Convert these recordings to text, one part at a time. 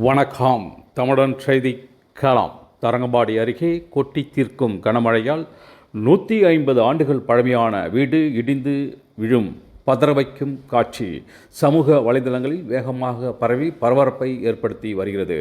வணக்கம். தமிழன் செய்தி களம். தரங்கம்பாடி அருகே கொட்டி தீர்க்கும் கனமழையால் நூற்றி ஐம்பது ஆண்டுகள் பழமையான வீடு இடிந்து விழும். பதற வைக்கும் காட்சி. சமூக வலைதளங்களில் வேகமாக பரவி பரபரப்பை ஏற்படுத்தி வருகிறது.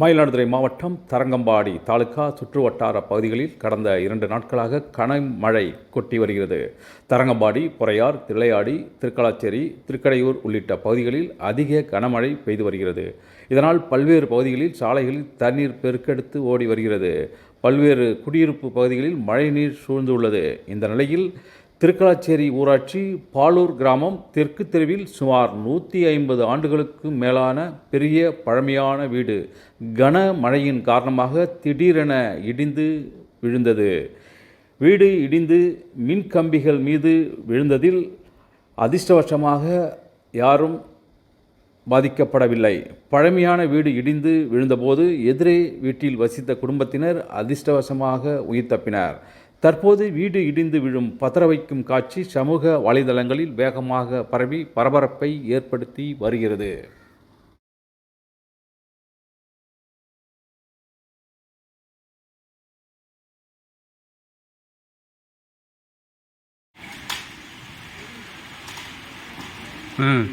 மயிலாடுதுறை மாவட்டம் தரங்கம்பாடி தாலுகா சுற்றுவட்டார பகுதிகளில் கடந்த இரண்டு நாட்களாக கனமழை கொட்டி வருகிறது. தரங்கம்பாடி பொறையார் திளையாடி திருக்கலாச்சேரி திருக்கடையூர் உள்ளிட்ட பகுதிகளில் அதிக கனமழை பெய்து வருகிறது. இதனால் பல்வேறு பகுதிகளில் சாலைகளில் தண்ணீர் பெருக்கெடுத்து ஓடி வருகிறது. பல்வேறு குடியிருப்பு பகுதிகளில் மழைநீர் சூழ்ந்துள்ளது. இந்த நிலையில் திருக்கலாச்சேரி ஊராட்சி பாலூர் கிராமம் தெற்கு தெருவில் சுமார் நூற்றி ஐம்பது ஆண்டுகளுக்கு மேலான பெரிய பழமையான வீடு கன மழையின் காரணமாக திடீரென இடிந்து விழுந்தது. வீடு இடிந்து மின் கம்பிகள் மீது விழுந்ததில் அதிர்ஷ்டவசமாக யாரும் பாதிக்கப்படவில்லை. பழமையான வீடு இடிந்து விழுந்தபோது எதிரே வீட்டில் வசித்த குடும்பத்தினர் அதிர்ஷ்டவசமாக உயிர் தப்பினர். தற்போது வீடு இடிந்து விழும் பதற வைக்கும் காட்சி சமூக வலைதளங்களில் வேகமாக பரவி பரபரப்பை ஏற்படுத்தி வருகிறது. ம்.